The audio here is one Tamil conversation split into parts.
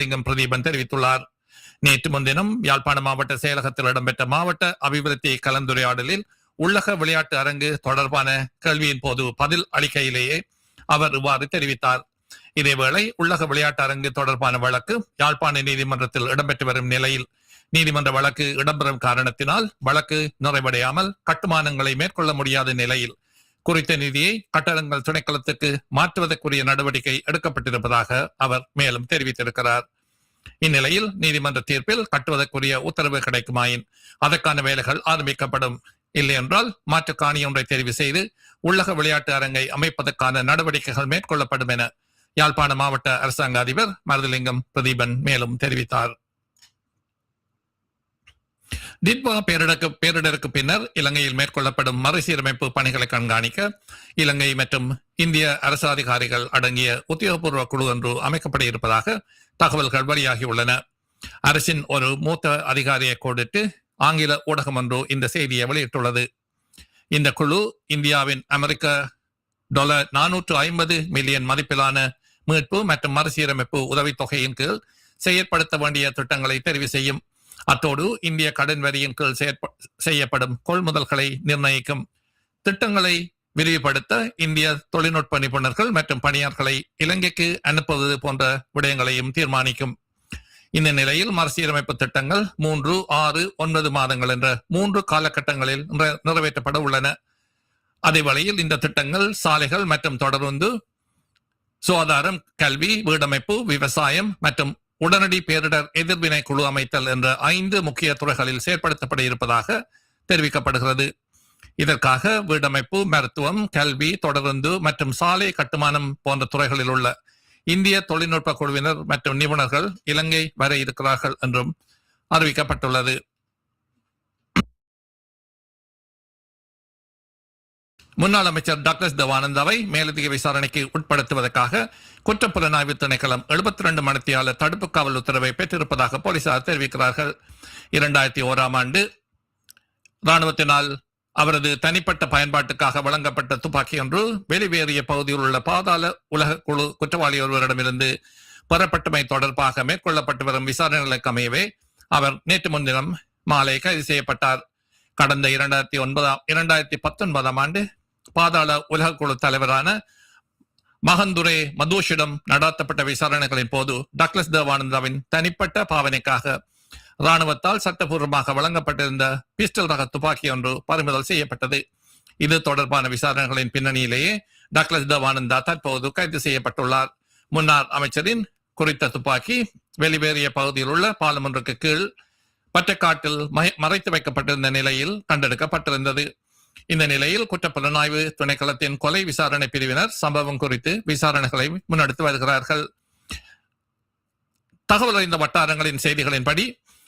சிங்கம் பிரதீபன் தெரிவித்துள்ளார். நேற்று முன்தினம் யாழ்ப்பாண மாவட்ட செயலகத்தில் இடம்பெற்ற மாவட்ட அபிவிருத்தி கலந்துரையாடலில் உள்ளக விளையாட்டு அரங்கு தொடர்பான கேள்வியின் போது பதில் அளிக்கையிலேயே அவர் இவ்வாறு தெரிவித்தார். இதேவேளை உள்ளக விளையாட்டு அரங்கு தொடர்பான வழக்கு யாழ்ப்பாண நீதிமன்றத்தில் இடம்பெற்று வரும் நிலையில் நீதிமன்ற வழக்கு இடம்பெறும் காரணத்தினால் வழக்கு நிறைவடையாமல் கட்டுமானங்களை மேற்கொள்ள முடியாத நிலையில் குறித்த நிதியை கட்டடங்கள் துணைக்களத்துக்கு மாற்றுவதற்குரிய நடவடிக்கை எடுக்கப்பட்டிருப்பதாக அவர் மேலும் தெரிவித்திருக்கிறார். இந்நிலையில் நீதிமன்ற தீர்ப்பில் கட்டுவதற்குரிய உத்தரவு கிடைக்குமாயின் அதற்கான வேலைகள் ஆரம்பிக்கப்படும். இல்லையென்றால் மாற்று காணி ஒன்றை தெரிவு செய்து உள்ளக விளையாட்டு அரங்கை அமைப்பதற்கான நடவடிக்கைகள் மேற்கொள்ளப்படும் என யாழ்ப்பாண மாவட்ட அரசாங்க அதிபர் மருதலிங்கம் பிரதீபன் மேலும் தெரிவித்தார். டிட்வா பேரிடருக்கு பேரிடருக்கு பின்னர் இலங்கையில் மேற்கொள்ளப்படும் மறுசீரமைப்பு பணிகளை கண்காணிக்க இலங்கை மற்றும் இந்திய அரசு அதிகாரிகள் அடங்கிய உத்தியோகபூர்வ குழு ஒன்று அமைக்கப்பட இருப்பதாக தகவல்கள் வெளியாகியுள்ளன. அரசின் ஒரு மூத்த அதிகாரியை கோடிட்டு ஆங்கில ஊடகம் ஒன்று இந்த செய்தியை வெளியிட்டுள்ளது. இந்த குழு இந்தியாவின் அமெரிக்க டாலர் நானூற்று ஐம்பது மில்லியன் மதிப்பிலான மீட்பு மற்றும் மறுசீரமைப்பு உதவித்தொகையின் கீழ் செயற்படுத்த வேண்டிய திட்டங்களை தெரிவு செய்யும். அத்தோடு இந்திய கடன் வரியின் கீழ் செய்யப்படும் கொள்முதல்களை நிர்ணயிக்கும் திட்டங்களை விரிவுபடுத்த இந்திய தொழில்நுட்ப நிபுணர்கள் மற்றும் பணியாளர்களை இலங்கைக்கு அனுப்புவது போன்ற விடயங்களையும் தீர்மானிக்கும். இந்த நிலையில் மறுசீரமைப்பு திட்டங்கள் மூன்று ஆறு ஒன்பது மாதங்கள் என்ற மூன்று காலகட்டங்களில் நிறைவேற்றப்பட உள்ளன. அதே வழியில் இந்த திட்டங்கள் சாலைகள் மற்றும் தொடர்ந்து சுகாதாரம் கல்வி வீடமைப்பு விவசாயம் மற்றும் உடனடி பேரிடர் எதிர்வினை குழு அமைத்தல் என்ற ஐந்து முக்கிய துறைகளில் செயற்படுத்தப்பட இருப்பதாக தெரிவிக்கப்படுகிறது. இதற்காக வீடமைப்பு மருத்துவம் கல்வி தொடர்ந்து மற்றும் சாலை கட்டுமானம் போன்ற துறைகளில் உள்ள இந்திய தொழில்நுட்ப குழுவினர் மற்றும் நிபுணர்கள் இலங்கை வர இருக்கிறார்கள் என்றும் அறிவிக்கப்பட்டுள்ளது. முன்னாள் அமைச்சர் டாக்டர் தவானந்தாவை மேலதிக விசாரணைக்கு உட்படுத்துவதற்காக குற்றப்புலனாய்வு திணைக்களம் எழுபத்தி ரெண்டு மணித்தியாளர் தடுப்பு காவல் உத்தரவை பெற்றிருப்பதாக போலீசார் தெரிவிக்கிறார்கள். இரண்டாயிரத்தி ஓராம் ஆண்டு ராணுவத்தினால் அவரது தனிப்பட்ட பயன்பாட்டுக்காக வழங்கப்பட்ட துப்பாக்கி ஒன்று வெளிவேறிய பகுதியில் உள்ள பாதாள உலக குழு குற்றவாளி ஒருவரிடமிருந்து பெறப்பட்டமை தொடர்பாக மேற்கொள்ளப்பட்டு வரும் விசாரணைகளுக்கு அமையவே அவர் நேற்று முன்தினம் மாலை கைது செய்யப்பட்டார். கடந்த இரண்டாயிரத்தி ஒன்பதாம் இரண்டாயிரத்தி பத்தொன்பதாம் ஆண்டு பாதாள உலக குழு தலைவரான மகந்துரே மதோஷிடம் நடாத்தப்பட்ட விசாரணைகளின் போது டக்ளஸ் தேவானந்தாவின் தனிப்பட்ட பாவனைக்காக ராணுவத்தால் சட்டபூர்வமாக வழங்கப்பட்டிருந்த பிஸ்டல் ரக துப்பாக்கி ஒன்று பறிமுதல் செய்யப்பட்டது. இது தொடர்பான விசாரணைகளின் பின்னணியிலேயே டக்ளஸ் தேவானந்தா தற்போது கைது செய்யப்பட்டுள்ளார். முன்னாள் அமைச்சரின் குறித்த துப்பாக்கி வெளிவேறிய பகுதியில் உள்ள பாலமொன்றுக்கு கீழ் பட்டக்காட்டில் மறைத்து வைக்கப்பட்டிருந்த நிலையில் கண்டெடுக்கப்பட்டிருந்தது. இந்த நிலையில் குற்றப்புலனாய்வு திணைக்களத்தின் கொலை விசாரணை பிரிவினர் சம்பவம் குறித்து விசாரணைகளை முன்னெடுத்து வருகிறார்கள். தகவல் அறிந்த வட்டாரங்களின் செய்திகளின்படி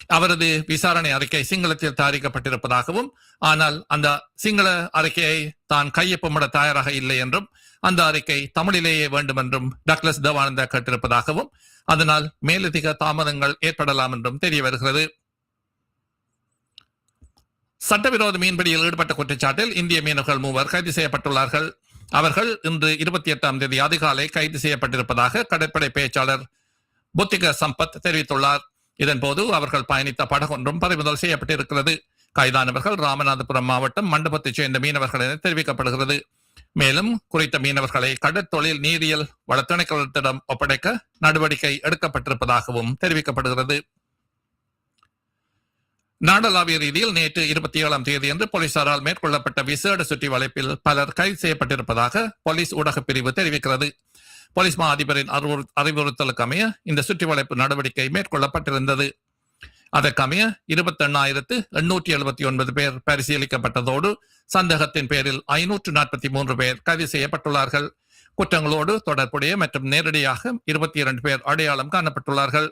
அவரது விசாரணை அறிக்கை சிங்களத்தில் தயாரிக்கப்பட்டிருப்பதாகவும் ஆனால் அந்த சிங்கள அறிக்கையை தான் கையொப்பமிட தயாராக இல்லை என்றும் அந்த அறிக்கை தமிழிலேயே வேண்டும் என்றும் டக்ளஸ் தேவானந்தா கேட்டிருப்பதாகவும் அதனால் மேலதிக தாமதங்கள் ஏற்படலாம் என்றும் தெரிய வருகிறது. சட்டவிரோத மீன்பிடியில் ஈடுபட்ட குற்றச்சாட்டில் இந்திய மீனவர்கள் மூவர் கைது செய்யப்பட்டுள்ளார்கள். அவர்கள் இன்று இருபத்தி எட்டாம் தேதி அதிகாலை கைது செய்யப்பட்டிருப்பதாக கடற்படை பேச்சாளர் புத்திக சம்பத் தெரிவித்துள்ளார். இதன்போது அவர்கள் பயணித்த படகொன்றும் பறிமுதல் செய்யப்பட்டிருக்கிறது. கைதானவர்கள் ராமநாதபுரம் மாவட்டம் மண்டபத்தைச் சேர்ந்த மீனவர்கள் என தெரிவிக்கப்படுகிறது. மேலும் குறித்த மீனவர்களை கடற்தொழில் நீரியல் வளத்திணைக்களத்திடம் ஒப்படைக்க நடவடிக்கை எடுக்கப்பட்டிருப்பதாகவும் தெரிவிக்கப்படுகிறது. நாடளாவிய ரீதியில் நேற்று இருபத்தி ஏழாம் தேதியன்று போலீசாரால் மேற்கொள்ளப்பட்ட விசேட சுற்றி வளைப்பில் பலர் கைது செய்யப்பட்டிருப்பதாக போலீஸ் ஊடகப் பிரிவு தெரிவிக்கிறது. போலீஸ் மா அதிபரின் அறிவுறு- அறிவுறுத்தலுக்கு அமைய இந்த சுற்றி வளைப்பு நடவடிக்கை மேற்கொள்ளப்பட்டிருந்தது. அதற்கமைய இருபத்தி எண்ணாயிரத்து எண்ணூற்றி எழுபத்தி ஒன்பது பேர் பரிசீலிக்கப்பட்டதோடு சந்தேகத்தின் பேரில் ஐநூற்று நாற்பத்தி மூன்று பேர் கைது செய்யப்பட்டுள்ளார்கள். குற்றங்களோடு தொடர்புடைய மற்றும் நேரடியாக இருபத்தி இரண்டு பேர் அடையாளம் காணப்பட்டுள்ளார்கள்.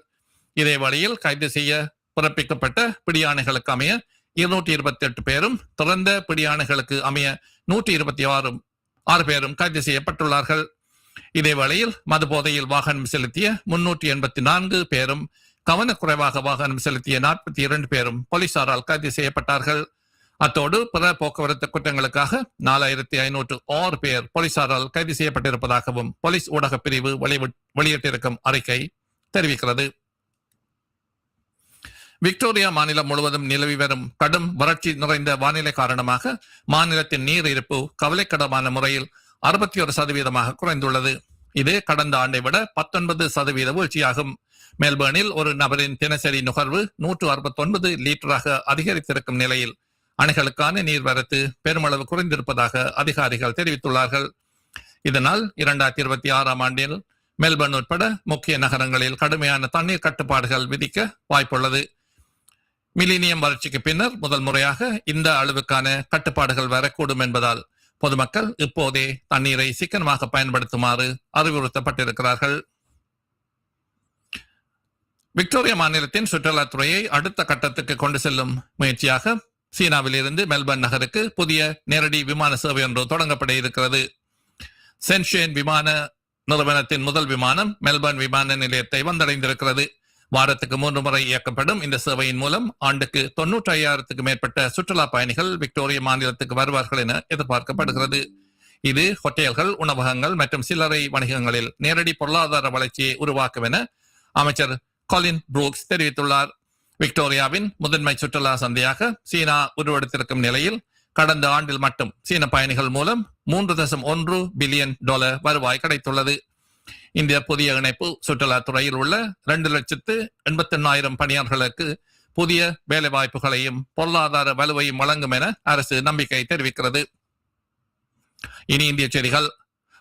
இதே வழியில் கைது செய்ய பிறப்பிக்கப்பட்ட பிடியாணைகளுக்கு அமைய இருநூற்றி இருபத்தி எட்டு பேரும் திறந்த பிடியாணைகளுக்கு அமைய நூற்றி இருபத்தி ஆறு ஆறு பேரும் கைது செய்யப்பட்டுள்ளார்கள். இதேவேளையில் மது போதையில் வாகனம் செலுத்திய முன்னூற்றி எண்பத்தி நான்கு பேரும் கவனக்குறைவாக வாகனம் செலுத்திய நாற்பத்தி இரண்டு பேரும் போலீசாரால் கைது செய்யப்பட்டார்கள். அத்தோடு பிற போக்குவரத்து குற்றங்களுக்காக நாலாயிரத்தி ஐநூற்று ஆறு பேர் போலீசாரால் கைது செய்யப்பட்டிருப்பதாகவும் போலீஸ் ஊடகப் பிரிவு வெளியிட்டிருக்கும் அறிக்கை தெரிவிக்கிறது. விக்டோரியா மாநிலம் முழுவதும் நிலவி வரும் கடும் வறட்சி நிறைந்த வானிலை காரணமாக மாநிலத்தின் நீர் இருப்பு கவலைக்கிடமான முறையில் அறுபத்தி ஒரு சதவீதமாக குறைந்துள்ளது. இது கடந்த ஆண்டை விட பத்தொன்பது சதவீத வீழ்ச்சியாகும். மெல்பர்னில் ஒரு நபரின் தினசரி நுகர்வு நூற்று அறுபத்தொன்பது லீட்டராக அதிகரித்திருக்கும் நிலையில் அணைகளுக்கான நீர்வரத்து பெருமளவு குறைந்திருப்பதாக அதிகாரிகள் தெரிவித்துள்ளார்கள். இதனால் இரண்டாயிரத்தி இருபத்தி ஆறாம் ஆண்டில் மெல்பர்ன் உட்பட முக்கிய நகரங்களில் கடுமையான தண்ணீர் கட்டுப்பாடுகள் விதிக்க வாய்ப்புள்ளது. மிலினியம் வறட்சிக்கு பின்னர் முதல் முறையாக இந்த அளவுக்கான கட்டுப்பாடுகள் வரக்கூடும் என்பதால் பொதுமக்கள் இப்போதே தண்ணீரை சிக்கனமாக பயன்படுத்துமாறு அறிவுறுத்தப்பட்டிருக்கிறார்கள். விக்டோரியா மாநிலத்தின் சுற்றுலாத்துறையை அடுத்த கட்டத்துக்கு கொண்டு செல்லும் முயற்சியாக சீனாவில் இருந்து மெல்பர்ன் நகருக்கு புதிய நேரடி விமான சேவை ஒன்று தொடங்கப்பட இருக்கிறது. சென்ஷேன் விமான நிறுவனத்தின் முதல் விமானம் மெல்பர்ன் விமான நிலையத்தை வந்தடைந்திருக்கிறது. வாரத்துக்கு மூன்று முறை இயக்கப்படும் இந்த சேவையின் மூலம் ஆண்டுக்கு தொன்னூற்றி ஐயாயிரத்துக்கு மேற்பட்ட சுற்றுலா பயணிகள் விக்டோரியா மாநிலத்துக்கு வருவார்கள் என எதிர்பார்க்கப்படுகிறது. இது ஹோட்டல்கள் உணவகங்கள் மற்றும் சில்லறை வணிகங்களில் நேரடி பொருளாதார வளர்ச்சியை உருவாக்கும் என அமைச்சர் கொலின் புரூக்ஸ் தெரிவித்துள்ளார். விக்டோரியாவின் முதன்மை சுற்றுலா சந்தையாக சீனா உருவெடுத்திருக்கும் நிலையில் கடந்த ஆண்டில் மட்டும் சீன பயணிகள் மூலம் மூன்று தசம் ஒன்று பில்லியன் டாலர் வருவாய் கிடைத்துள்ளது. இந்த புதிய இணைப்பு சுற்றுலாத்துறையில் உள்ள இரண்டு லட்சத்து எண்பத்தி எண்ணாயிரம் பணியாளர்களுக்கு புதிய வேலைவாய்ப்புகளையும் பொருளாதார வலுவையும் வழங்கும் என அரசு நம்பிக்கை தெரிவிக்கிறது. இனி இந்திய செய்திகள்.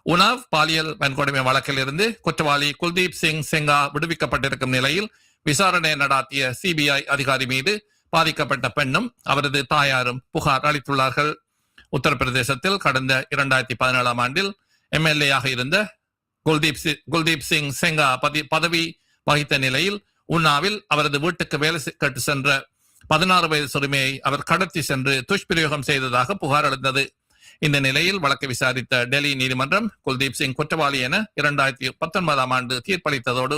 உனாவ் பாலியல் வன்கொடுமை வழக்கிலிருந்து குற்றவாளி குல்தீப் சிங் சிங்கா விடுவிக்கப்பட்டிருக்கும் நிலையில் விசாரணை நடாத்திய சிபிஐ அதிகாரி மீது பாதிக்கப்பட்ட பெண்ணும் அவரது தாயாரும் புகார் அளித்துள்ளார்கள். உத்தரப்பிரதேசத்தில் கடந்த இரண்டாயிரத்தி பதினேழாம் ஆண்டில் எம்எல்ஏ ஆக இருந்த குல்தீப் குல்தீப் சிங் செங்கா பதி பதவி வகித்த நிலையில் உன்னாவில் அவரது வீட்டுக்கு வேலை கட்டு சென்ற பதினாறு வயது சிறுமியை அவர் கடத்தி சென்று துஷ்பிரயோகம் செய்ததாக புகார் எழுந்தது இந்த நிலையில் வழக்கை விசாரித்த டெல்லி நீதிமன்றம் குல்தீப் சிங் குற்றவாளி என இரண்டாயிரத்தி பத்தொன்பதாம் ஆண்டு தீர்ப்பளித்ததோடு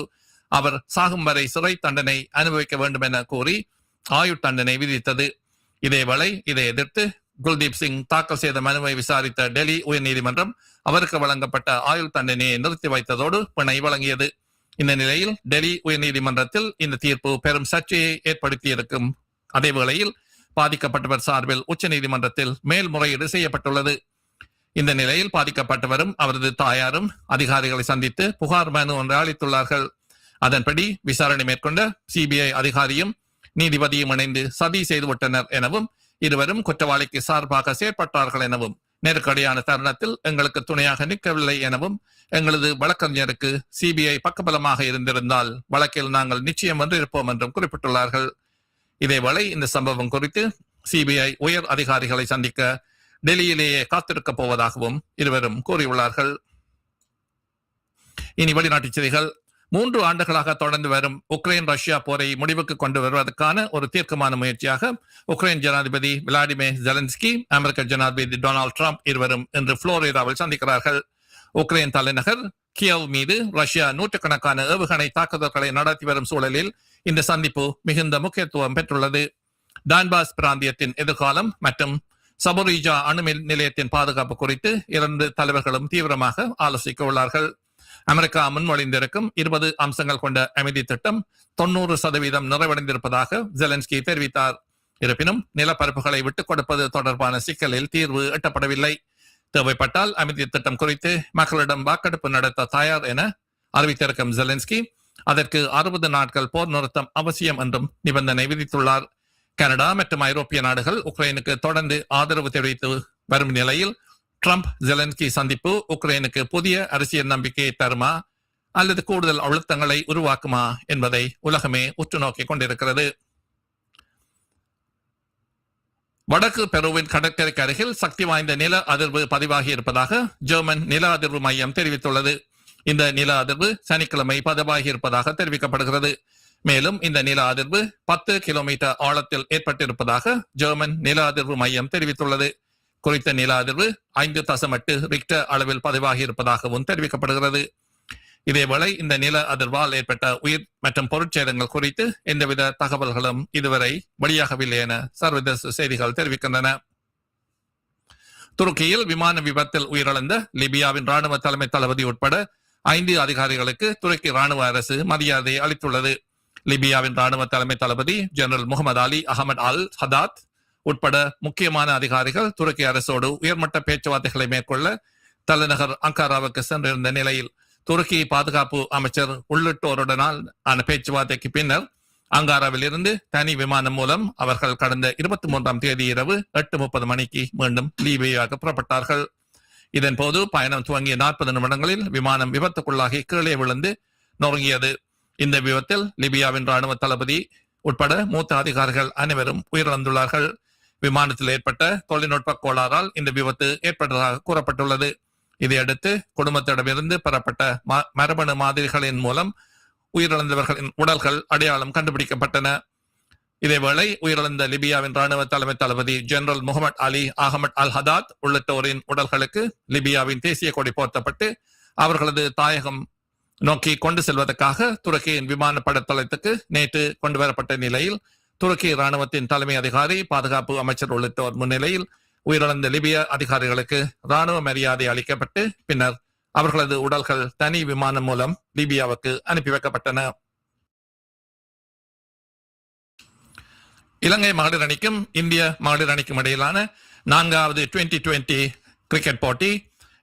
அவர் சாகும் வரை சிறை தண்டனை அனுபவிக்க வேண்டும் என கூறி ஆயுட் தண்டனை விதித்தது. இதேவேளை இதை எதிர்த்து குல்தீப் சிங் தாக்கல் செய்த மனுவை விசாரித்த டெல்லி உயர்நீதிமன்றம் அவருக்கு வழங்கப்பட்ட ஆயுள் தண்டனையை நிறுத்தி வைத்ததோடு பிணை வழங்கியது. இந்த நிலையில் டெல்லி உயர்நீதிமன்றத்தில் இந்த தீர்ப்பு பெரும் சர்ச்சையை ஏற்படுத்தியிருக்கும். அதே வேளையில் பாதிக்கப்பட்டவர் சார்பில் உச்சநீதிமன்றத்தில் மேல்முறையீடு செய்யப்பட்டுள்ளது. இந்த நிலையில் பாதிக்கப்பட்டவரும் அவரது தாயாரும் அதிகாரிகளை சந்தித்து புகார் மனு ஒன்று அளித்துள்ளார்கள். அதன்படி விசாரணை மேற்கொண்ட சிபிஐ அதிகாரியும் நீதிபதியும் இணைந்து சதி செய்துவிட்டனர் எனவும் இருவரும் குற்றவாளிக்கு சார்பாக செயற்பட்டார்கள் எனவும் நெருக்கடியான தருணத்தில் எங்களுக்கு துணையாக நிற்கவில்லை எனவும் எங்களது வழக்கறிஞருக்கு சிபிஐ பக்கபலமாக இருந்திருந்தால் வழக்கில் நாங்கள் நிச்சயம் வந்து இருப்போம் என்றும் குறிப்பிட்டுள்ளார்கள். இதேவேளை இந்த சம்பவம் குறித்து சிபிஐ உயர் அதிகாரிகளை சந்திக்க டெல்லியிலேயே காத்திருக்கப் போவதாகவும் இருவரும் கூறியுள்ளார்கள். இனி வெளிநாட்டுச் செய்திகள். மூன்று ஆண்டுகளாக தொடர்ந்து வரும் உக்ரைன் ரஷ்யா போரை முடிவுக்கு கொண்டு வருவதற்கான ஒரு தீர்க்கமான முயற்சியாக உக்ரைன் ஜனாதிபதி விளாடிமிர் ஜெலன்ஸ்கி அமெரிக்க ஜனாதிபதி டொனால்ட் ட்ரம்ப் இருவரும் இன்று புளோரிடாவில் சந்திக்கிறார்கள். உக்ரைன் தலைநகர் கியவ் மீது ரஷ்யா நூற்றுக்கணக்கான ஏவுகணை தாக்குதல்களை நடத்தி வரும் சூழலில் இந்த சந்திப்பு மிகுந்த முக்கியத்துவம் பெற்றுள்ளது. டான்பாஸ் பிராந்தியத்தின் எதிர்காலம் மற்றும் சபோரிஜா அணுமின் நிலையத்தின் பாதுகாப்பு குறித்து இரண்டு தலைவர்களும் தீவிரமாக ஆலோசிக்க உள்ளார்கள். அமெரிக்கா முன்மொழிந்திருக்கும் இருபது அம்சங்கள் கொண்ட அமைதி திட்டம் தொன்னூறு சதவீதம் நிறைவடைந்திருப்பதாக ஜெலன்ஸ்கி தெரிவித்தார். இருப்பினும் நிலப்பரப்புகளை விட்டுக் கொடுப்பது தொடர்பான சிக்கலில் தீர்வு எட்டப்படவில்லை. தேவைப்பட்டால் அமைதி திட்டம் குறித்து மக்களிடம் வாக்கெடுப்பு நடத்த தயார் என அறிவித்திருக்கும் ஜெலன்ஸ்கி அதற்கு அறுபது நாட்கள் போர் நிறுத்தம் அவசியம் என்றும் நிபந்தனை விதித்துள்ளார். கனடா மற்றும் ஐரோப்பிய நாடுகள் உக்ரைனுக்கு தொடர்ந்து ஆதரவு தெரிவித்து வரும் நிலையில் ட்ரம்ப் ஜெலன்ஸ்கி சந்திப்பு உக்ரைனுக்கு புதிய அரசியல் நம்பிக்கையை தருமா? அல்லது கூடுதல் அழுத்தங்களை உருவாக்குமா? என்பதை உலகமே உற்று நோக்கிக் கொண்டிருக்கிறது. வடக்கு பெருவின் கடற்கரைக்கு அருகில் சக்தி வாய்ந்த நில அதிர்வு பதிவாகி இருப்பதாக ஜெர்மன் நில அதிர்வு மையம் தெரிவித்துள்ளது. இந்த நில அதிர்வு சனிக்கிழமை பதிவாகி இருப்பதாக தெரிவிக்கப்படுகிறது. மேலும் இந்த நில அதிர்வு பத்து கிலோமீட்டர் ஆழத்தில் ஏற்பட்டிருப்பதாக ஜெர்மன் நில அதிர்வு மையம் தெரிவித்துள்ளது. குறித்த நில அதிர்வு ஐந்து தசம் எட்டு ரிக்டர் அளவில் பதிவாகி இருப்பதாகவும் தெரிவிக்கப்படுகிறது. இதேவேளை இந்த நில அதிர்வால் ஏற்பட்ட உயிர் மற்றும் பொருட்சேதங்கள் குறித்து எந்தவித தகவல்களும் இதுவரை வெளியாகவில்லை என சர்வதேச செய்திகள் தெரிவிக்கின்றன. துருக்கியில் விமான விபத்தில் உயிரிழந்த லிபியாவின் ராணுவ தலைமை தளபதி உட்பட ஐந்து அதிகாரிகளுக்கு துருக்கி ராணுவ அரசு மரியாதை அளித்துள்ளது. லிபியாவின் ராணுவ தலைமை தளபதி general Mohammed Ali Ahmed al Haddad உட்பட முக்கியமான அதிகாரிகள் துருக்கி அரசோடு உயர்மட்ட பேச்சுவார்த்தைகளை மேற்கொள்ள தலைநகர் அங்காராவுக்கு சென்றிருந்த நிலையில் துருக்கி பாதுகாப்பு அமைச்சர் உள்ளிட்டோருடனான பேச்சுவார்த்தைக்கு பின்னர் அங்காராவில் இருந்து தனி விமானம் மூலம் அவர்கள் கடந்த இருபத்தி மூன்றாம் தேதி இரவு எட்டு முப்பது மணிக்கு மீண்டும் லீபியாக புறப்பட்டார்கள். இதன் போது பயணம் துவங்கிய நாற்பது நிமிடங்களில் விமானம் விபத்துக்குள்ளாகி கீழே விழுந்து நொறுங்கியது. இந்த விபத்தில் லிபியாவின் ராணுவ தளபதி உட்பட மூத்த அதிகாரிகள் அனைவரும் உயிரிழந்துள்ளார்கள். விமானத்தில் ஏற்பட்ட தொழில்நுட்ப கோளாறால் இந்த விபத்து ஏற்பட்டதாக கூறப்பட்டுள்ளது. இதையடுத்து குடும்பத்திடமிருந்து பெறப்பட்ட ம- மரபணு மாதிரிகளின் மூலம் உயிரிழந்தவர்களின் உடல்கள் அடையாளம் கண்டுபிடிக்கப்பட்டன. இதேவேளை உயிரிழந்த லிபியாவின் ராணுவ தலைமை தளபதி general Mohammed Ali Ahmed al Haddad உள்ளிட்டோரின் உடல்களுக்கு லிபியாவின் தேசிய கொடி போர்த்தப்பட்டு அவர்களது தாயகம் நோக்கி கொண்டு செல்வதற்காக துருக்கியின் விமான தளத்துக்கு நேற்று கொண்டு வரப்பட்ட நிலையில் துருக்கி ராணுவத்தின் தலைமை அதிகாரி பாதுகாப்பு அமைச்சர் உள்ளிட்டோர் முன்னிலையில் உயிரிழந்த லிபிய அதிகாரிகளுக்கு ராணுவ மரியாதை அளிக்கப்பட்டு பின்னர் அவர்களது உடல்கள் தனி விமானம் மூலம் லிபியாவுக்கு அனுப்பி வைக்கப்பட்டன. இலங்கை மகளிர் அணிக்கும் இந்திய மகளிர் அணிக்கும் இடையிலான நான்காவது டுவெண்டி டுவெண்டி கிரிக்கெட் போட்டி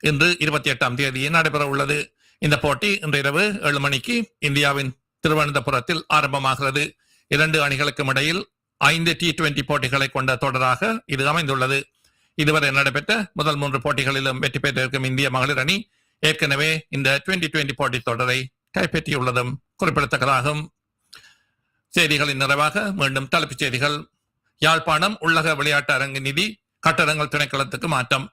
இன்று இருபத்தி எட்டாம் தேதி நடைபெற உள்ளது. இந்த போட்டி இன்று இரவு ஏழு மணிக்கு இந்தியாவின் திருவனந்தபுரத்தில் ஆரம்பமாகிறது. இரண்டு அணிகளுக்கும் இடையில் ஐந்து டி டுவெண்டி போட்டிகளை கொண்ட தொடராக இது அமைந்துள்ளது. இதுவரை நடைபெற்ற முதல் மூன்று போட்டிகளிலும் வெற்றி பெற்றிருக்கும் இந்திய மகளிர் அணி ஏற்கனவே இந்த டுவெண்டி டுவெண்டி போட்டி தொடரை கைப்பற்றியுள்ளதும் குறிப்பிடத்தக்கதாகும். செய்திகளின் நிறைவாக மீண்டும் தலைப்புச் செய்திகள். யாழ்ப்பாணம் உள்ளக விளையாட்டு அரங்கு நிதி கட்டடங்கள் திணைக்களத்துக்கு மாற்றம்.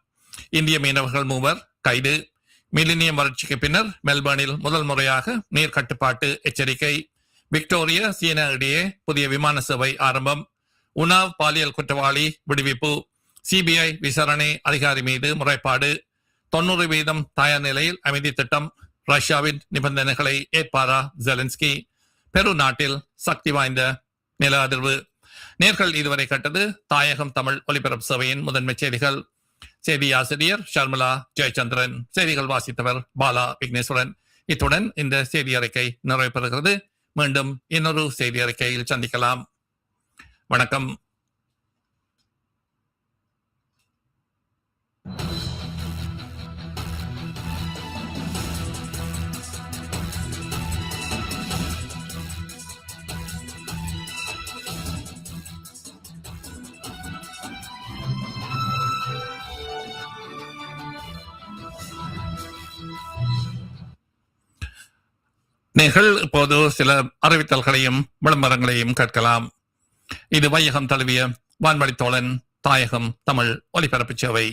இந்திய மீனவர்கள் மூவர் கைது. மில்லினியம் வறட்சிக்கு பின்னர் மெல்பர்னில் முதல் முறையாக நீர் கட்டுப்பாட்டு எச்சரிக்கை. விக்டோரியா சீனா புதிய விமான சேவை ஆரம்பம். உனாவ் பாலியல் குற்றவாளி விடுவிப்பு. சிபிஐ விசாரணை அதிகாரி மீது முறைப்பாடு. தொண்ணூறு வீதம் தயார் நிலையில் அமைதி திட்டம். ரஷ்யாவின் நிபந்தனைகளை ஏற்பாரா ஜெலன்ஸ்கி? பெரு நாட்டில் சக்தி வாய்ந்த நில அதிர்வு. நேர்கள் இதுவரை கட்டது தாயகம் தமிழ் ஒலிபரப்பு சபையின் முதன்மை செய்திகள். செய்தி ஆசிரியர் ஷர்மிளா ஜெயச்சந்திரன். செய்திகள் வாசித்தவர் பாலா விக்னேஸ்வரன். இத்துடன் இந்த செய்தி அறிக்கை நிறைவு பெறுகிறது. மீண்டும் இன்னொரு செய்தி அறிக்கையில் சந்திக்கலாம். வணக்கம். நீங்கள் இப்போது சில அறிவித்தல்களையும் விளம்பரங்களையும் கேட்கலாம். இது வையகம் தழுவிய வான்வழி தோழன் தாயகம் தமிழ் ஒலிபரப்பு சேவை.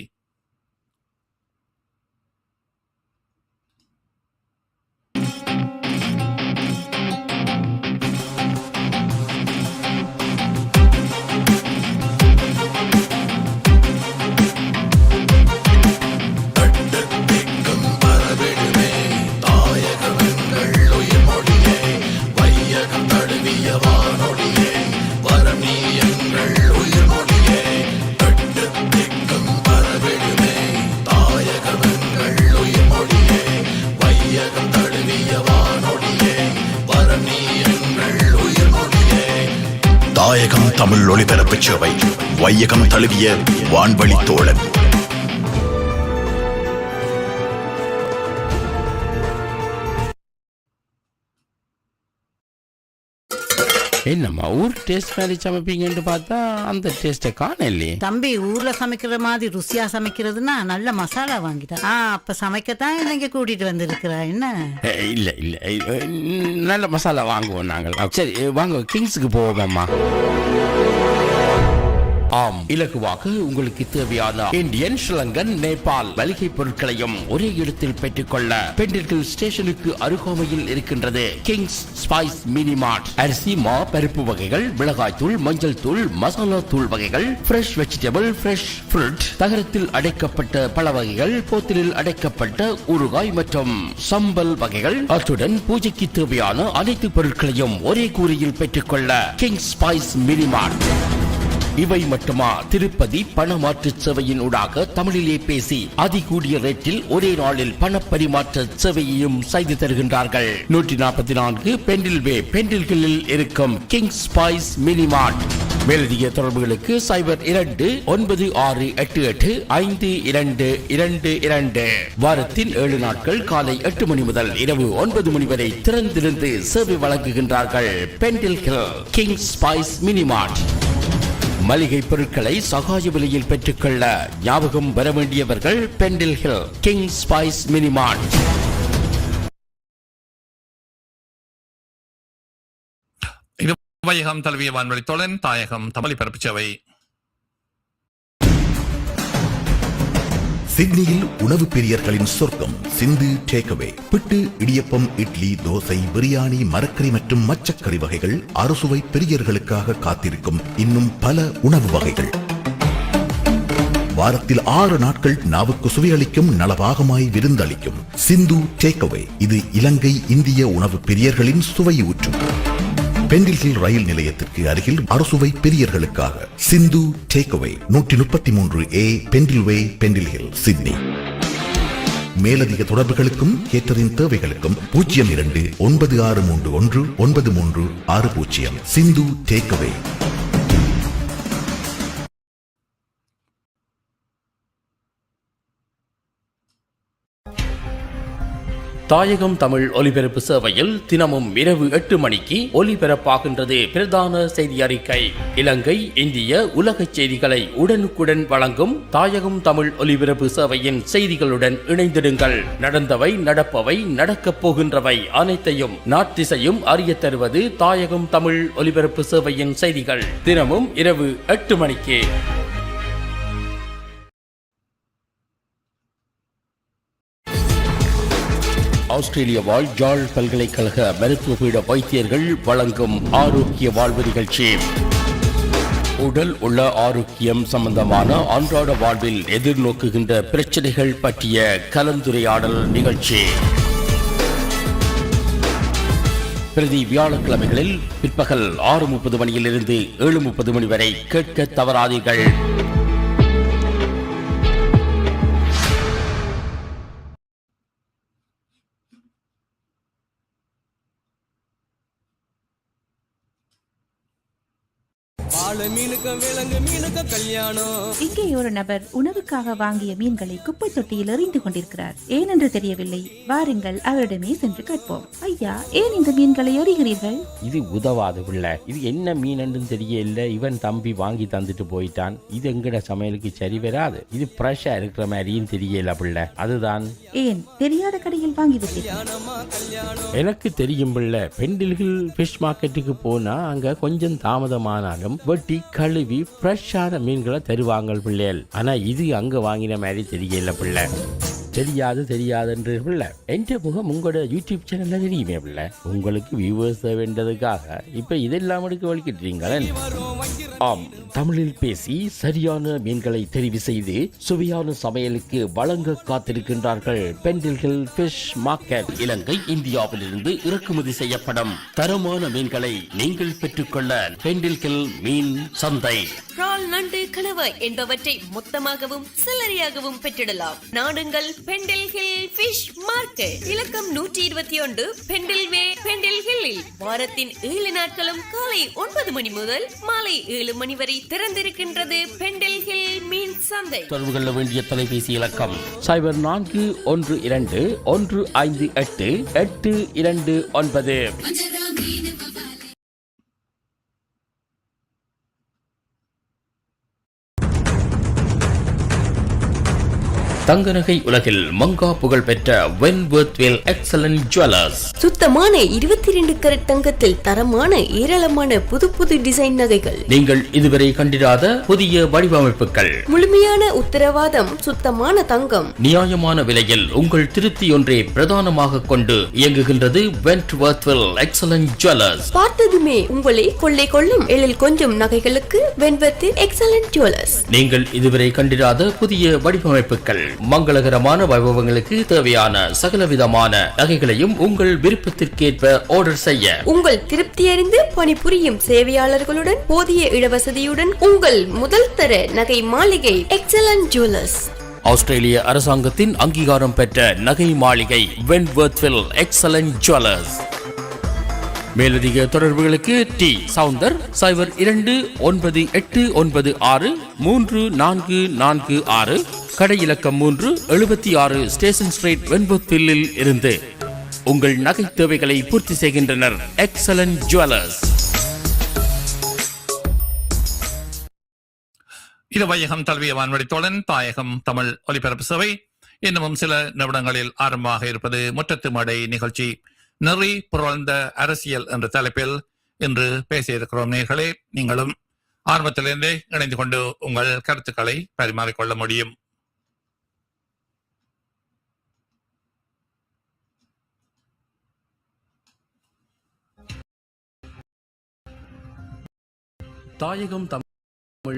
தமிழ் ஒளிபரப்பு சேவை. வையகம் தழுவிய வான்வழி தோழன். என்னம்மா ஊர் டேஸ்ட் மாதிரி சமைப்பீங்கன்னு பார்த்தா அந்த டேஸ்ட்டை காணலையே. தம்பி ஊர்ல சமைக்கிற மாதிரி ருசியா சமைக்கிறதுனா நல்ல மசாலா வாங்கிட்டா ஆ அப்ப சமைக்கத்தான் இங்க கூட்டிட்டு வந்திருக்கிறா. என்ன? இல்ல இல்ல. நல்ல மசாலா வாங்குவோம் நாங்கள். சரி வாங்க கிங்ஸுக்கு போவோம்மா ஆம். இலகுவாக உங்களுக்கு தேவையான இந்தியன் ஸ்ரீலங்கன் நேபாள் மளிகை பொருட்களையும் ஒரே இடத்தில் பெற்றுக்கொள்ள பெண்டிர்கள் ஸ்டேஷனுக்கு அருகாமையில் இருக்கின்றது. Kings spice mini mart. அரிசி மா பருப்பு வகைகள் மிளகாய் மஞ்சள் தூள் மசாலா தூள் வகைகள் ஃப்ரெஷ் வெஜிடபிள் ஃப்ரெஷ் ஃப்ரூட் தகரத்தில் அடைக்கப்பட்ட பழ வகைகள் போத்தலில் அடைக்கப்பட்ட ஊறுகாய் மற்றும் சம்பல் வகைகள். அத்துடன் பூஜைக்கு தேவையான அனைத்து பொருட்களையும் ஒரே கூரையில் பெற்றுக்கொள்ள கிங்ஸ் ஸ்பைஸ் மினி மார்ட். இவை மட்டுமா? திருப்பதி பணமாற்று சேவையின் ஊடாக தமிழிலே பேசி அதிகூடிய ரேட்டில் ஒரே நாளில் பணப்பரிமாற்ற சேவையையும் செய்து தருகின்றார்கள். நூற்றி நாற்பத்தி நான்கு பெண்டில்வே பெண்டில்களில் இருக்கும் கிங் ஸ்பைஸ் மினிமார்ட் மேலதிக தொடர்புகளுக்கு சைபர் இரண்டு ஒன்பது ஆறு எட்டு எட்டு ஐந்து இரண்டு இரண்டு இரண்டு. வாரத்தின் ஏழு நாட்கள் காலை எட்டு மணி முதல் இரவு ஒன்பது மணி வரை திறந்திருந்து சேவை வழங்குகின்றார்கள் பெண்டில் கிங் ஸ்பைஸ் மினிமார்ட் மளிகை பொருட்களை சகாய விலையில் பெற்றுக்கொள்ள ஞாபகம் வர வேண்டியவர்கள் பெண்டில் ஹில் கிங் ஸ்பைஸ் மினிமான் இது வையகம் தழுவிய வான்வழி தொடன் தாயகம் தமிழ் பரப்பு சிட்னியில் உணவு பிரியர்களின் சொர்க்கம் சிந்து டேக்அவே. பிட்டு இடியப்பம் இட்லி தோசை பிரியாணி மரக்கறி மற்றும் மச்சக்கறி வகைகள் அறுசுவை பிரியர்களுக்காக காத்திருக்கும் இன்னும் பல உணவு வகைகள். வாரத்தில் ஆறு நாட்கள் நாவுக்கு சுவையளிக்கும் நலபாகமாய் விருந்தளிக்கும். சிந்து டேக்அவே. இது இலங்கை இந்திய உணவு பிரியர்களின் சுவை ஊற்றும். பெண்டில் ஹில் ரயில் நிலையத்திற்கு அருகில் அறுசுவை பெரியர்களுக்காக. சிந்து டேக்அவே நூற்றி முப்பத்தி மூன்று ஏ பெண்டில்வே பெண்டில் ஹில் சிட்னி. மேலதிக தொடர்புகளுக்கும் கேட்டரின் தேவைகளுக்கும் பூஜ்ஜியம் இரண்டு ஒன்பது ஆறு மூன்று ஒன்று ஒன்பது மூன்று ஆறு பூஜ்ஜியம் சிந்து டேக்அவே. தாயகம் தமிழ் ஒலிபரப்பு சேவையில் தினமும் இரவு எட்டு மணிக்கு ஒலிபரப்பாகின்றது. பிரதான செய்தி அறிக்கை. இலங்கை இந்திய உலக செய்திகளை உடனுக்குடன் வழங்கும் தாயகம் தமிழ் ஒலிபரப்பு சேவையின் செய்திகளுடன் இணைந்திடுங்கள். நடந்தவை நடப்பவை நடக்கப் போகின்றவை அனைத்தையும் நாட்டிசையும் அறிய தருவது தாயகம் தமிழ் ஒலிபரப்பு சேவையின் செய்திகள். தினமும் இரவு எட்டு மணிக்கு. ஆஸ்திரேலிய வாழ் ஜாழ் பல்கலைக்கழக மருத்துவ பீட வைத்தியர்கள் வழங்கும் ஆரோக்கிய வாழ்வு நிகழ்ச்சி. உடல் உள்ள ஆரோக்கியம் சம்பந்தமான அன்றாட வாழ்வில் எதிர்நோக்குகின்ற பிரச்சனைகள் பற்றிய கலந்துரையாடல் நிகழ்ச்சி. பிரதி வியாழக்கிழமைகளில் பிற்பகல் ஆறு முப்பது மணியிலிருந்து ஏழு முப்பது மணி வரை கேட்க தவறாதீர்கள். விலங்கு மீனுக்கும் கல்யாணம். இங்கே ஒரு நபர் உணவுக்காக வாங்கிய மீன்களை குப்பை தொட்டியில் எறிந்து கொண்டிருக்கிறார். ஏனென்று தெரியவில்லை. வாருங்கள் அவரிடமே சென்று கேட்போம். ஐயா ஏன் இந்த மீன்களை எறிகிறீர்கள்? இது உதவாது பிள்ளை. இது என்ன மீன் தெரியல இவன் தம்பி வாங்கி தந்துட்டு போயிட்டான். இது எங்கட சமையலுக்கு சரி வராது. இது ஃப்ரெஷ்ஷா இருக்கிற மாதிரியும் தெரியல பிள்ளை. அதுதான். ஏன்? தெரியாத கடையில் வாங்கிவிட்டீர்கள் எனக்கு தெரியும் பிள்ளை. பெண்டில்கள் ஃபிஷ் மார்க்கெட்டுக்கு போனா அங்க கொஞ்சம் தாமதமானாலும் வெட்டி கழுவி ஃப்ரெஷ்ஷான மீன்களை தருவாங்க பிள்ளைகள். ஆனால் இது அங்க வாங்கின மாதிரி தெரியல பிள்ளை. தெரியாது தெரியாதுன்ற பிள்ளை என்ற முகம் உங்களோட யூடியூப் சேனல்ல தெரியுமே பிள்ளை உங்களுக்கு வியூவர்ஸ் வேண்டதுக்காக இப்ப இதெல்லாம் எடுக்க வலிக்கிட்டீங்களே ஆம் தமிழில் பேசி சரியான மீன்களை தெரிவு செய்து சுவையான சமையலுக்கு வழங்க காத்திருக்கின்றார்கள் பெண்டில்கள் ஃபிஷ் மார்க்கெட். இலங்கை இந்தியாவிலிருந்து இறக்குமதி செய்யப்படும் தரமான மீன்களை நீங்கள் பெற்றுக்கொள்ள பெண்டில்கள் மீன் சந்தை. இறால் நண்டு கணவாய் என்பவற்றை மொத்தமாகவும் சில்லறையாகவும் பெற்றிடலாம். நாடுங்கள் பெண்டில் ஹில் ஃபிஷ் மார்க்கெட். இலக்கம் நூற்றி இருபத்தி ஒன்று பெண்டில் வே பெண்டில் ஹில்லில். வாரத்தின் ஏழு நாட்களும் காலை ஒன்பது மணி முதல் மாலை ஏழு மணி வரை திறந்திருக்கின்றது பெண்டில் ஹில் மீன் சந்தை. தொடர்பு கொள்ள வேண்டிய தொலைபேசி இலக்கம். சைபர் நான்கு ஒன்று இரண்டு ஒன்று ஐந்து எட்டு எட்டு இரண்டு ஒன்பது. தங்க நகை உலகில் மங்கா புகழ் பெற்ற வென்வர்த்வேல் எக்ஸலன்ட் ஜுவல்லர்ஸ் சுத்தமான இருபத்தி ரெண்டு கரட் தங்கத்தில் தரமான ஏராளமான புது புது டிசைன் நகைகள். நீங்கள் இதுவரை கண்டிராத புதிய வடிவமைப்புகள். முழுமையான உத்தரவாதம் சுத்தமான தங்கம். நியாயமான விலையில் உங்கள் திருப்தி ஒன்றே பிரதானமாக கொண்டு இயங்குகின்றது வென்ட்வர்த்வெல் எக்ஸலன்ட் ஜுவல்லர்ஸ் பார்த்ததுமே உங்களை கொள்ளை கொள்ளும் எழில் கொஞ்சம் நகைகளுக்கு வெண்பத்தில் எக்ஸலன்ட் ஜுவல்லர்ஸ் நீங்கள் இதுவரை கண்டிராத புதிய வடிவமைப்புகள். மங்களகரமான வைபவங்களுக்கு தேவையான சகலவிதமான நகைகளையும் உங்கள் விருப்பத்திற்கேற்ப ஆர்டர் செய்ய. உங்கள் திருப்தி அறிந்து பணிபுரியும் சேவையாளர்களுடன் போதிய இடவசதியுடன் உங்கள் முதல் தர நகை மாளிகை எக்ஸலன்ட் ஜுவல்லர்ஸ் ஆஸ்திரேலிய அரசாங்கத்தின் அங்கீகாரம் பெற்ற நகை மாளிகை வென்வர்த்வில் எக்ஸலன்ட் ஜுவல்லர்ஸ் மேலதிக தொடர்புகளுக்கு டி சவுந்தர் சைபர் இரண்டு ஒன்பது எட்டு ஒன்பது ஆறு மூன்று நான்கு நான்கு ஆறு கடை இலக்கம் மூன்று எழுபத்தி ஆறு ஸ்டேஷன் ஸ்ட்ரீட் வெண்புத்தில்லில் இருந்து. உங்கள் நகை தேவைகளை பூர்த்தி செய்கின்றனர் எக்ஸலன்ட் ஜுவல்லர்ஸ் இது வையகம் தல்விய வான்வழி தோழன் தாயகம் தமிழ் ஒலிபரப்பு சேவை. இன்னமும் சில நிமிடங்களில் ஆரம்பமாக இருப்பது முற்றத்து மடை நிகழ்ச்சி. நெறி புரழ்ந்த அரசியல் என்ற தலைப்பில் இன்று பேசியிருக்கிறோம் நேர்களே நீங்களும் ஆரம்பத்திலிருந்தே இணைந்து கொண்டு உங்கள் கருத்துக்களை பரிமாறிக்கொள்ள முடியும். தாயகம் தமிழ்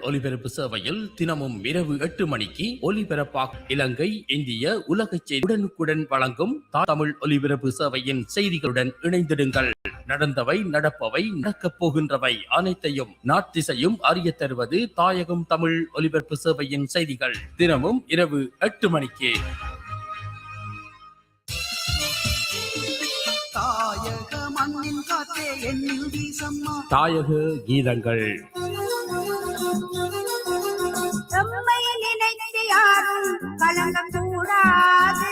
ஒலிபரப்பு சேவையில் தினமும் இரவு எட்டு மணிக்கு ஒலிபரப்பாக இலங்கை இந்திய உலக செய்தி உடனுக்குடன் வழங்கும் தா- தமிழ் ஒலிபரப்பு சேவையின் செய்திகளுடன் இணைந்திடுங்கள். நடந்தவை நடப்பவை நடக்கப் போகின்றவை அனைத்தையும் நாட்டிசையும் அறிய தருவது தாயகம் தமிழ் ஒலிபரப்பு சேவையின் செய்திகள். தினமும் இரவு எட்டு மணிக்கு மண்ணின் காற்றே என்னில் வீசம்மா. தாயக கீதங்கள். நம்மை நினைத்து யாரும் கலங்க கூடாது.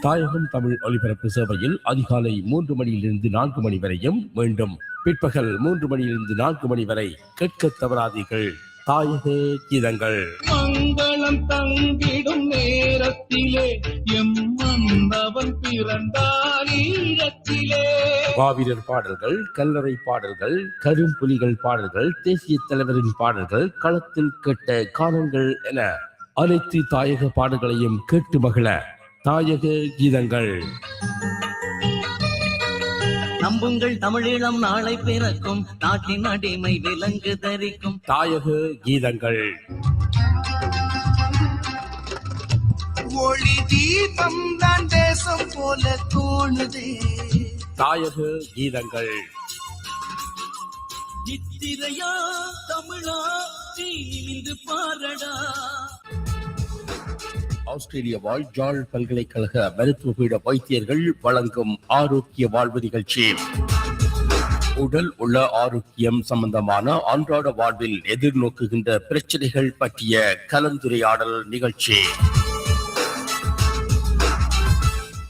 தாயகம் தமிழ் ஒலிபரப்பு சேவையில் அதிகாலை மூன்று மணியிலிருந்து நான்கு மணி வரையும் மீண்டும் பிற்பகல் மூன்று மணியிலிருந்து நான்கு மணி வரை கேட்க தவறாதீர்கள். தாயக கீதங்கள். மங்களம் தங்கிடும் நேரத்திலே எம் ஈழத்திலே மாவீரர் பாடல்கள் கல்லறை பாடல்கள் கரும்புலிகள் பாடல்கள் தேசிய தலைவரின் பாடல்கள் களத்தில் கேட்ட காலங்கள் என அனைத்து தாயக பாடல்களையும் கேட்டு மகிழ தாயக கீதங்கள். நம்புங்கள் தமிழீழம் நாளை பிறக்கும் நாட்டின் அடிமை விலங்கு தரிக்கும். தாயக கீதங்கள். ஒளி தீபம் தான் தேசம் போல தோணுதே. தாயக கீதங்கள். நித்திரையா தமிழா நீ நிமிந்து பாரடா. ஆஸ்திரேலிய வாழ் ஜாழ் பல்கலைக்கழக மருத்துவ பீட வைத்தியர்கள் வழங்கும் ஆரோக்கிய வாழ்வு நிகழ்ச்சி. உடல் உள்ள ஆரோக்கியம் சம்பந்தமான அன்றாட வாழ்வில் எதிர்நோக்குகின்ற பிரச்சனைகள் பற்றிய கலந்துரையாடல் நிகழ்ச்சி.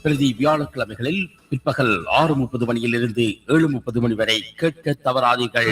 பிரதி வியாழக்கிழமைகளில் பிற்பகல் ஆறு முப்பது மணியிலிருந்து ஏழு முப்பது மணி வரை கேட்க தவறாதீர்கள்.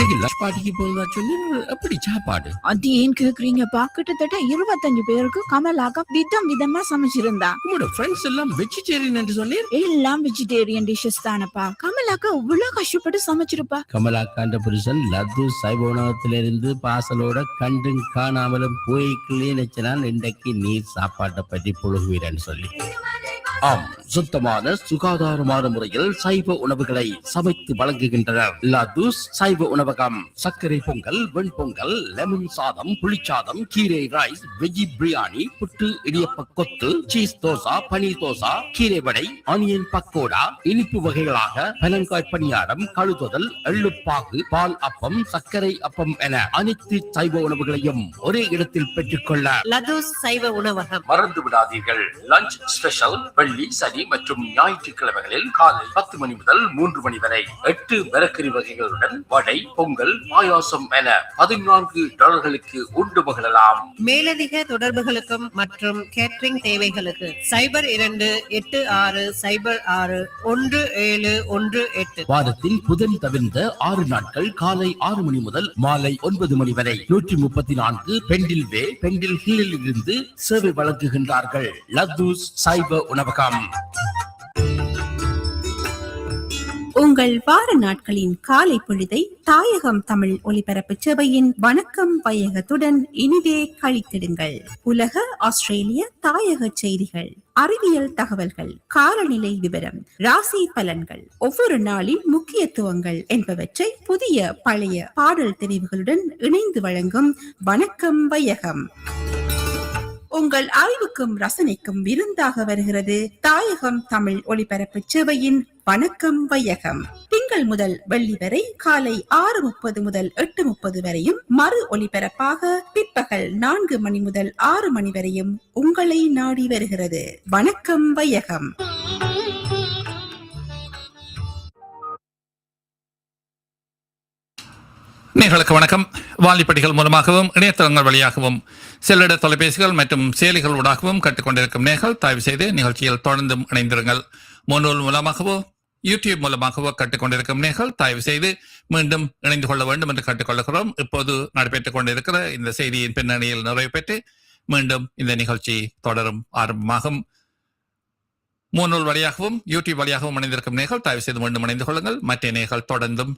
இன்னைக்கு லஷ் பார்ட்டிக்கு போகிறதா சொல்லி எப்படி சாப்பாடு. அது ஏன் கேக்குறீங்கப்பா கிட்டத்தட்ட இருபத்தஞ்சு பேருக்கு கமலாக்கா விதம் விதமா சமைச்சிருந்தா. உங்களோட ஃப்ரெண்ட்ஸ் எல்லாம் வெஜிடேரியன் என்று சொல்லி எல்லாம் வெஜிடேரியன் டிஷ்ஷஸ் தானப்பா. கமலாக்கா இவ்வளவு கஷ்டப்பட்டு சமைச்சிருப்பா. கமலாக்காண்ட புருஷன் லத்து சைவ உணவத்திலிருந்து பாசலோட கண்டும் காணாமலும் போய்க்குள்ளே நினைச்சனால் இன்றைக்கு நீர் சாப்பாட்டை பற்றி புழுகுவீரன்னு சொல்லி. ஆம் சுத்தமான சுகாதாரமான முறையில் சைவ உணவுகளை சமைத்து வழங்குகின்றனர். லதூஸ் சைவ உணவகம். சர்க்கரை பொங்கல் வெண்பொங்கல் லெமன் சாதம் புளிச்சாதம் கீரை rice veggie biryani puttu idiyappa kothu cheese dosa paneer dosa கீரை வடை ஆனியன் பக்கோடா இனிப்பு வகைகளாக பனங்காய் பணியாரம் கழுதுதல் எள்ளுப்பாகு பால் அப்பம் சர்க்கரை அப்பம் என அனைத்து சைவ உணவுகளையும் ஒரே இடத்தில் பெற்றுக்கொள்ள லதூஸ் சைவ உணவகம். மறந்து விடாதீர்கள் லஞ்ச் ஸ்பெஷல் வெள்ளி சனி மற்றும் ஞாயிற்றுக்கிழமைகளில் காலை பத்து மணி முதல் மூன்று மணி வரை எட்டு மிரக்கறி வகைகளுடன் வடை பொங்கல் பாயாசம் என பதினான்கு டாலர்களுக்கு உண்டு மகிழலாம். மேலதிக தொடர்புகளுக்கும் மற்றும் கேட்டரிங் தேவைகளுக்கு சைபர் இரண்டு எட்டு ஆறு சைபர் ஆறு ஒன்று ஏழு ஒன்று எட்டு. வாரத்தில் புதன் தவிர்ந்த ஆறு நாட்கள் காலை ஆறு மணி முதல் மாலை ஒன்பது மணி வரை நூற்றி முப்பத்தி நான்கு பெண்டில் வே பெண்டில் ஹில்லில் இருந்து சேவை வழங்குகின்றார்கள். லத்தூஸ் சைவ உணவகம். உங்கள் வார நாட்களின் காலை பொழுதை தாயகம் தமிழ் ஒலிபரப்பு சேவையின் வணக்கம் பயகத்துடன் இனிதே கழித்திடுங்கள். உலக ஆஸ்திரேலிய தாயக செய்திகள் அறிவியல் தகவல்கள் காலநிலை விவரம் ராசி பலன்கள் ஒவ்வொரு நாளின் முக்கியத்துவங்கள் என்பவற்றை புதிய பழைய பாடல் தெரிவுகளுடன் இணைந்து வழங்கும் வணக்கம் வையகம். உங்கள் அறிவுக்கும் ரசனைக்கும் விருந்தாக வருகிறது. தாயகம் தமிழ் ஒளிபரப்பு சேவையின் வணக்கம் வையகம். திங்கள் முதல் வெள்ளி வரை காலை ஆறு முப்பது முதல் எட்டு முப்பது வரையும் மறு ஒளிபரப்பாக பிற்பகல் நான்கு மணி முதல் ஆறு மணி வரையும் உங்களை நாடி வருகிறது. வணக்கம் வையகம். நேர்களுக்கு வணக்கம். வாலிப்படிகள் மூலமாகவும் இணையதளங்கள் வழியாகவும் செல்லிட தொலைபேசிகள் மற்றும் செயலிகள் ஊடாகவும் கற்றுக்கொண்டிருக்கும் நேர்கள் தயவு செய்து நிகழ்ச்சியில் தொடர்ந்தும் இணைந்திருங்கள். முன்னூல் மூலமாகவோ யூடியூப் மூலமாகவோ கற்றுக்கொண்டிருக்கும் நேர்கள் தயவு செய்து மீண்டும் இணைந்து கொள்ள வேண்டும் என்று கேட்டுக்கொள்கிறோம். இப்போது நடைபெற்றுக் கொண்டிருக்கிற இந்த செய்தியின் பின்னணியில் நிறைவு பெற்று மீண்டும் இந்த நிகழ்ச்சி தொடரும் ஆரம்பமாகும். முன்னூல் வழியாகவும் யூடியூப் வழியாகவும் இணைந்திருக்கும் நேர்கள் தயவு செய்து மீண்டும் இணைந்து கொள்ளுங்கள். மற்ற நேர்கள் தொடர்ந்தும்